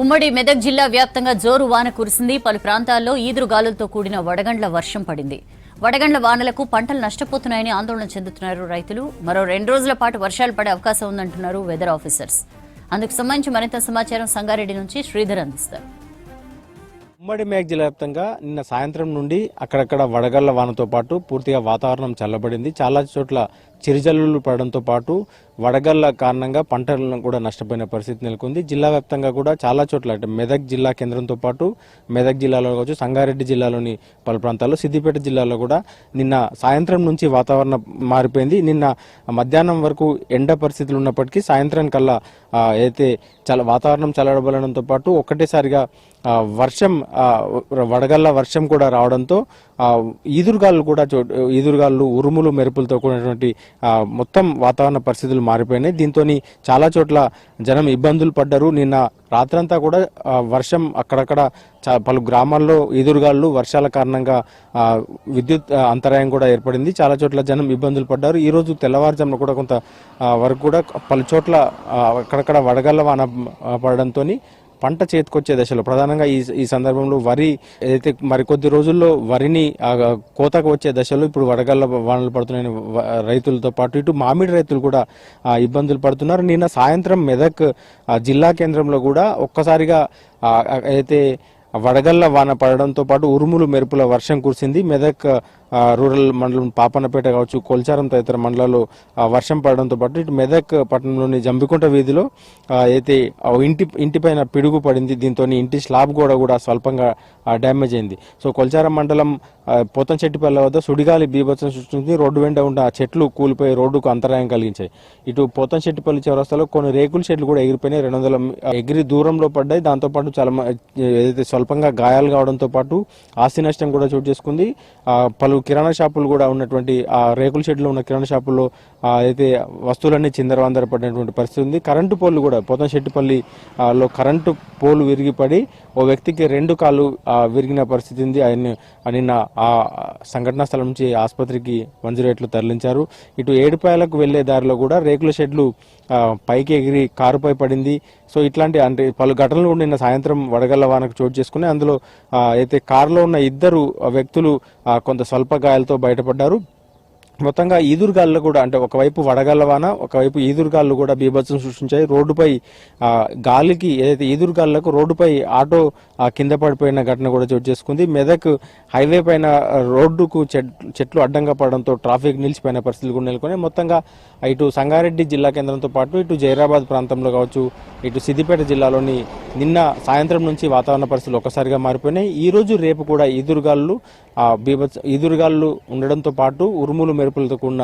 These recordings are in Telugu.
ఉమ్మడి మెదక్ జిల్లా వ్యాప్తంగా జోరు వాన కురిసింది. పలు ప్రాంతాల్లో ఈదురుగాలులతో కూడిన వడగండ్ల వర్షం పడింది. వడగండ్ల వానలకు పంటలు నష్టపోతున్నాయని ఆందోళన చెందుతున్నారు రైతులు. మరో రెండు రోజుల పాటు వర్షాలు పడే అవకాశం ఉందంటున్నారు వెదర్ ఆఫీసర్స్. అందుకు సంబంధించి మరింత సమాచారం సంగారెడ్డి నుంచి శ్రీధర్ అందిస్తారు. ఉమ్మడి మేఘ జిల్లా వ్యాప్తంగా నిన్న సాయంత్రం నుండి అక్కడక్కడ వడగళ్ళ వానతో పాటు పూర్తిగా వాతావరణం చల్లబడింది. చాలా చోట్ల చిరుజల్లులు పడడంతో పాటు వడగళ్ళ కారణంగా పంటలను కూడా నష్టపోయిన పరిస్థితి నెలకొంది. జిల్లా వ్యాప్తంగా కూడా చాలా చోట్ల అంటే మెదక్ జిల్లా కేంద్రంతో పాటు మెదక్ జిల్లాలో కావచ్చు సంగారెడ్డి జిల్లాలోని పలు ప్రాంతాల్లో సిద్దిపేట జిల్లాలో కూడా నిన్న సాయంత్రం నుంచి వాతావరణం మారిపోయింది. నిన్న మధ్యాహ్నం వరకు ఎండ పరిస్థితులు ఉన్నప్పటికీ సాయంత్రం కల్లా అయితే చాలా వాతావరణం చల్లడబలడంతో పాటు ఒక్కటేసారిగా వర్షం ఆ, వడగళ్ళ వర్షం కూడా రావడంతో ఈదురుగాలు కూడా చో ఈదురుగాలు ఉరుములు మెరుపులతో కూడినటువంటి మొత్తం వాతావరణ పరిస్థితులు మారిపోయినాయి. దీంతో చాలా చోట్ల జనం ఇబ్బందులు పడ్డారు. నిన్న రాత్రంతా కూడా వర్షం అక్కడక్కడ పలు గ్రామాల్లో ఈదురుగాళ్ళు వర్షాల కారణంగా విద్యుత్ అంతరాయం కూడా ఏర్పడింది. చాలా చోట్ల జనం ఇబ్బందులు పడ్డారు. ఈ రోజు తెల్లవారుజామున కూడా కొంత వరకు కూడా పలు చోట్ల అక్కడక్కడ వడగళ్ళ వాన పడడంతో పంట చేతికొచ్చే దశలో ప్రధానంగా ఈ ఈ సందర్భంలో వరి ఏదైతే మరికొద్ది రోజుల్లో వరిని కోతకు వచ్చే దశలో ఇప్పుడు వడగళ్ళ వానలు పడుతున్నాయని రైతులతో పాటు ఇటు మామిడి రైతులు కూడా ఇబ్బందులు పడుతున్నారు. నిన్న సాయంత్రం మెదక్ జిల్లా కేంద్రంలో కూడా ఒక్కసారిగా అయితే వడగళ్ళ వాన పడడంతో పాటు ఉరుములు మెరుపుల వర్షం కురిసింది. మెదక్ రూరల్ మండలం పాపన్నపేట కావచ్చు కొల్చారం తదితర మండలాల్లో వర్షం పడడంతో పాటు ఇటు మెదక్ పట్టణంలోని జంబికుంట వీధిలో అయితే ఇంటి ఇంటిపైన పిడుగు పడింది. దీంతో ఇంటి స్లాబ్ గోడ కూడా స్వల్పంగా డ్యామేజ్ అయింది. సో కొల్చారం మండలం పోతంచెట్టిపల్లె వద్ద సుడిగాలి బీభత్సం సృష్టించింది. రోడ్డు వెంట ఉన్న ఆ చెట్లు కూలిపోయి రోడ్డుకు అంతరాయం కలిగించాయి. ఇటు పోతంచెట్టిపల్లి చౌరస్తాలో కొన్ని రేకుల చెట్లు కూడా ఎగిరిపోయినాయి. రెండు వందల ఎగిరి దూరంలో పడ్డాయి. దాంతోపాటు చాలా ఏదైతే స్వల్పంగా గాయాలు కావడంతో పాటు ఆస్తి నష్టం కూడా చోటు చేసుకుంది. పలు కిరాణా షాపులు కూడా ఉన్నటువంటి ఆ రేకుల షెడ్లో ఉన్న కిరాణా షాపుల్లో అయితే వస్తువులన్నీ చిందరవందర పడినటువంటి పరిస్థితి ఉంది. కరెంటు పోల్లు కూడా పోతంచెట్టిపల్లి లో కరెంటు పోలు విరిగిపడి ఓ వ్యక్తికి రెండు కాళ్ళు విరిగిన పరిస్థితి ఉంది. ఆయన నిన్న ఆ సంఘటనా స్థలం నుంచి ఆసుపత్రికి వన్ జీరో ఎయిట్లో తరలించారు. ఇటు ఏడుపాయలకు వెళ్ళే దారిలో కూడా రేకుల షెడ్లు పైకి ఎగిరి కారుపై పడింది. సో ఇట్లాంటి అంటే పలు ఘటనలు నిన్న సాయంత్రం వడగళ్ళ వానకు చోటు చేసుకుని అందులో అయితే కారులో ఉన్న ఇద్దరు వ్యక్తులు కొంత స్వల్ప గాయాలతో బయటపడ్డారు. మొత్తంగా ఈదురుగాళ్ళు కూడా అంటే ఒకవైపు వడగళ్ళ వాన ఒకవైపు ఈదురుగాళ్ళు కూడా బీభత్సం సృష్టించాయి. రోడ్డుపై గాలికి ఏదైతే ఈదురుగాళ్ళకు రోడ్డుపై ఆటో కింద పడిపోయిన ఘటన కూడా చోటు చేసుకుంది. మెదక్ హైవే పైన రోడ్డుకు చెట్- చెట్లు అడ్డంగా పడడంతో ట్రాఫిక్ నిలిచిపోయిన పరిస్థితులు కూడా నెలకొని మొత్తంగా ఇటు సంగారెడ్డి జిల్లా కేంద్రంతో పాటు ఇటు జైరాబాద్ ప్రాంతంలో కావచ్చు ఇటు సిద్దిపేట జిల్లాలోని నిన్న సాయంత్రం నుంచి వాతావరణ పరిస్థితులు ఒక్కసారిగా మారిపోయినాయి. ఈ రోజు రేపు కూడా ఈదురుగాళ్ళు బీభత్స ఈదురుగాళ్ళు ఉండడంతో పాటు ఉరుములు మెరుపులతో కూడిన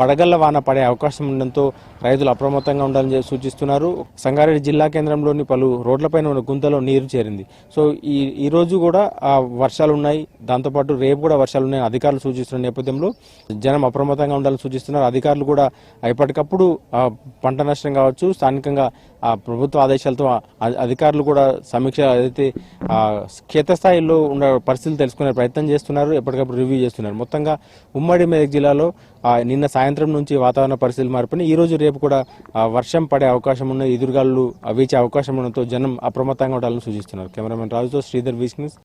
వడగళ్ళ వాన పడే అవకాశం ఉండడంతో రైతులు అప్రమత్తంగా ఉండాలని సూచిస్తున్నారు. సంగారెడ్డి జిల్లా కేంద్రంలోని పలు రోడ్లపైన ఉన్న గుంతలో నీరు చేరింది. సో ఈ ఈ రోజు కూడా ఆ వర్షాలు ఉన్నాయి దాంతోపాటు రేపు కూడా వర్షాలు ఉన్నాయి అధికారులు సూచిస్తున్న నేపథ్యంలో జనం అప్రమత్తంగా ఉండాలని సూచిస్తున్నారు. అధికారులు కూడా ఎప్పటికప్పుడు పంట నష్టం కావచ్చు స్థానికంగా ఆ ప్రభుత్వ ఆదేశాలతో అధికారులు కూడా సమీక్ష ఏదైతే క్షేత్రస్థాయిలో ఉన్న పరిస్థితులు తెలుసుకునే ప్రయత్నం చేస్తున్నారు ఎప్పటికప్పుడు రివ్యూ చేస్తున్నారు. మొత్తంగా ఉమ్మడి మెదక్ జిల్లాలో నిన్న సాయంత్రం నుంచి వాతావరణ పరిస్థితులు మారిపోయినాయి ఈ రోజు రేపు కూడా వర్షం పడే అవకాశం ఉన్న ఎదురుగాళ్ళు వీచే అవకాశం ఉండడంతో జనం అప్రమత్తంగా ఉండాలని సూచిస్తున్నారు. కెమెరామెన్ రాజుతో శ్రీధర్ వీస్ న్యూస్.